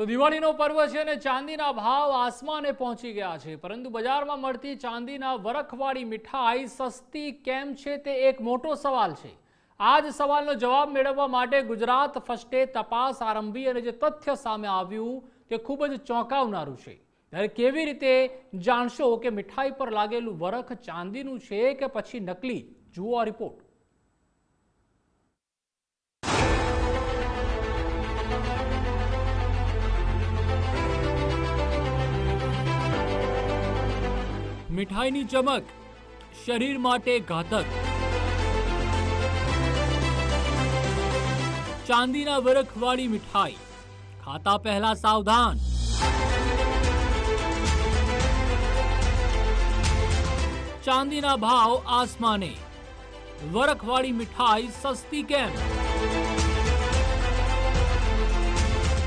તો દિવાળીનો પર્વ છે અને ચાંદીના ભાવ આસમાને પહોંચી ગયા છે. પરંતુ બજારમાં મળતી ચાંદીના વરખવાળી મીઠાઈ સસ્તી કેમ છે તે એક મોટો સવાલ છે. આ જ સવાલનો જવાબ મેળવવા માટે ગુજરાત ફર્સ્ટે તપાસ આરંભી અને જે તથ્ય સામે આવ્યું તે ખૂબ જ ચોંકાવનારું છે. ત્યારે કેવી રીતે જાણશો કે મીઠાઈ પર લાગેલું વરખ ચાંદીનું છે કે પછી નકલી? જુઓ રિપોર્ટ. મીઠાઈની ચમક શરીર માટે ઘાતક ચાંદીના વરખવાળી મીઠાઈ ખાતા પહેલા સાવધાન ચાંદીના ભાવ આસમાને વરખવાળી મીઠાઈ સસ્તી કેમ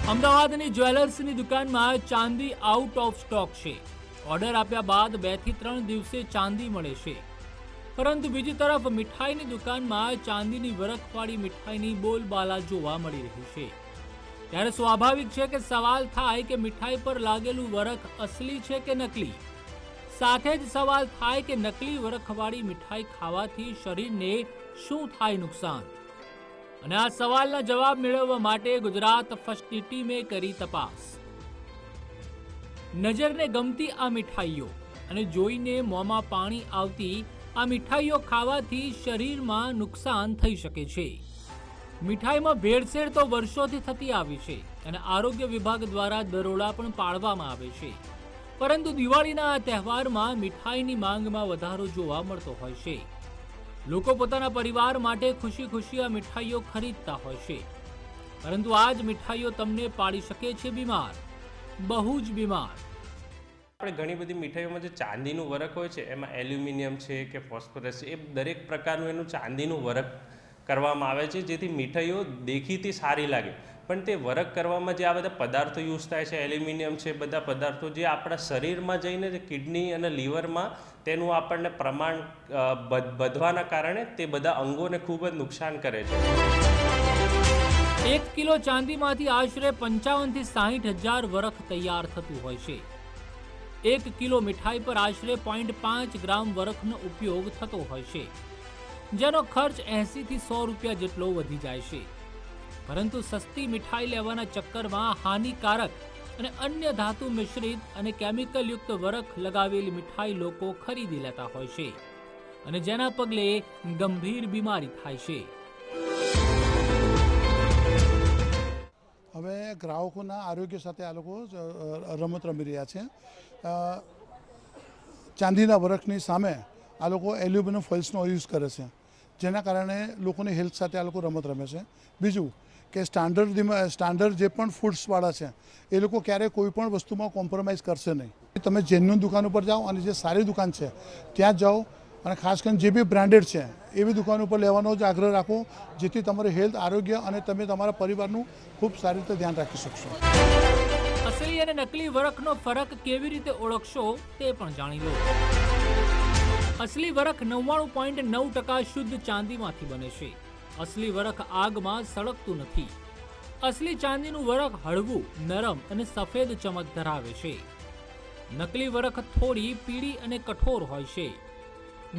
અમદાવાદની જ્વેલર્સની દુકાનમાં ચાંદી આઉટ ઓફ સ્ટોક છે ઓર્ડર આપ્યા બાદ બેથી ત્રણ દિવસે ચાંદી મળે છે. પરંતુ બીજી તરફ મીઠાઈની દુકાનમાં ચાંદીની વરખવાળી મીઠાઈની બોલબાલા જોવા મળી રહ્યું છે. ત્યારે સ્વાભાવિક છે કે સવાલ થાય કે મીઠાઈ પર લાગેલું વરખ અસલી છે કે નકલી? સાથે જ સવાલ થાય કે નકલી વરખવાળી મીઠાઈ ખાવાથી શરીરને શું થાય નુકસાન? અને આ સવાલના જવાબ મેળવવા માટે ગુજરાત ફર્સ્ટની ટીમે કરી તપાસ. નજરને ગમતી આ મીઠાઈઓ અને જોઈને મોંમાં પાણી આવતી આ મીઠાઈઓ ખાવાથી શરીરમાં નુકસાન થઈ શકે છે. મીઠાઈમાં ભેળસેળ તો વર્ષોથી થતી આવી છે અને આરોગ્ય વિભાગ દ્વારા દરોડા પણ પાડવામાં આવે છે. પરંતુ દિવાળીના આ તહેવારમાં મીઠાઈની માંગમાં વધારો જોવા મળતો હોય છે. લોકો પોતાના પરિવાર માટે ખુશી ખુશી આ મીઠાઈઓ ખરીદતા હોય છે. પરંતુ આ જ મીઠાઈઓ તમને પાડી શકે છે બીમાર. બહુ જ બીમાર. આપણે ઘણી બધી મીઠાઈઓમાં જે ચાંદીનું વરખ હોય છે, એમાં એલ્યુમિનિયમ છે કે ફોસ્ફરસ છે, એ દરેક પ્રકારનું એનું ચાંદીનું વરખ કરવામાં આવે છે, જેથી મીઠાઈઓ દેખીતી સારી લાગે. પણ તે વરખ કરવામાં જે આ બધા પદાર્થો યુઝ થાય છે, એલ્યુમિનિયમ છે, બધા પદાર્થો જે આપણા શરીરમાં જઈને કિડની અને લીવરમાં તેનું આપણને પ્રમાણ વધવાના કારણે તે બધા અંગોને ખૂબ જ નુકસાન કરે છે. એક કિલો ચાંદીમાંથી આશરે પંચાવનથી સાહીઠ હજાર વરખ તૈયાર થતું હોય છે. એક કિલો મીઠાઈ પર આશરે પોઈન્ટ પાંચ ગ્રામ વરખનો ઉપયોગ થતો હોય છે, જેનો ખર્ચ એંસીથી સો રૂપિયા જેટલો વધી જાય છે. પરંતુ સસ્તી મીઠાઈ લેવાના ચક્કરમાં હાનિકારક અને અન્ય ધાતુ મિશ્રિત અને કેમિકલયુક્ત વરખ લગાવેલી મીઠાઈ લોકો ખરીદી લેતા હોય છે અને જેના પગલે ગંભીર બીમારી થાય છે. હવે ગ્રાહકોના આરોગ્ય સાથે આ લોકો રમત રમી રહ્યા છે. ચાંદીના વરખની સામે આ લોકો એલ્યુમિનિયમ ફોઇલ્સનો યુઝ કરે છે. જેના કારણે લોકોની હેલ્થ સાથે આ લોકો રમત રમે છે. બીજું કે સ્ટાન્ડર્ડ સ્ટાન્ડર્ડ જે પણ ફૂડ્સવાળા છે, એ લોકો ક્યારેય કોઈ પણ વસ્તુમાં કોમ્પ્રોમાઇઝ કરશે નહીં. તમે જેન્યુન દુકાન ઉપર જાઓ અને જે સારી દુકાન છે, ત્યાં જાઓ અને ખાસ કરીને જે બી બ્રાન્ડેડ છે એવી દુકાન ઉપર લેવાનો જ આગ્રહ રાખો, જેથી તમારું હેલ્થ, આરોગ્ય અને તમે તમારા પરિવારનું ખૂબ સારી રીતે ધ્યાન રાખી શકશો. અસલી અને નકલી વરખનો ફરક કેવી રીતે ઓળખશો, તે પણ જાણી લો. અસલી વરખ નવ્વાણું પોઈન્ટ નવ ટકા શુદ્ધ ચાંદીમાંથી બને છે. અસલી વરખ આગમાં સળગતું નથી. અસલી ચાંદીનું વરખ હળવું, નરમ અને સફેદ ચમક ધરાવે છે. નકલી વરખ થોડી પીળી અને કઠોર હોય છે.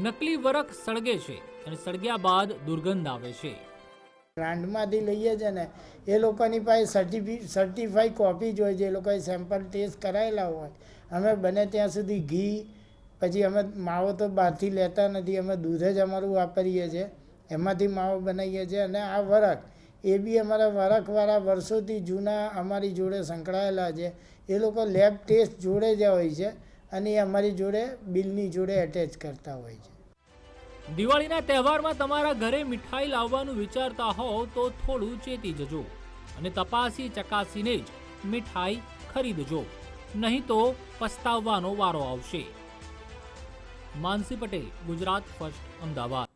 નકલી વરખ સળગે છે અને સળગ્યા બાદ દુર્ગંધ આવે છે. બ્રાન્ડમાંથી લઈએ છે ને, એ લોકોની પાસે સર્ટિફી સર્ટિફાઈ કોપી જ હોય છે, એ લોકોએ સેમ્પલ ટેસ્ટ કરાયેલા હોય. અમે બને ત્યાં સુધી ઘી, પછી અમે માવો તો બહારથી લેતા નથી, અમે દૂધ જ અમારું વાપરીએ છીએ. એમાંથી માવો બનાવીએ છીએ અને આ વરખ, એ બી અમારા વરખવાળા વર્ષોથી જૂના અમારી જોડે સંકળાયેલા છે. એ લોકો લેબ ટેસ્ટ જોડે જ હોય છે. અને એ અમારી જોડે બિલની જોડે એટેચ કરતા હોય છે. દિવાળીના તહેવારમાં તમારા ઘરે મીઠાઈ લાવવાનું વિચારતા હોવ તો થોડું ચેતી જજો અને તપાસી ચકાસીને જ મીઠાઈ ખરીદજો. નહીં તો પસ્તાવવાનો વારો આવશે. માનસી પટેલ, ગુજરાત ફર્સ્ટ, અમદાવાદ.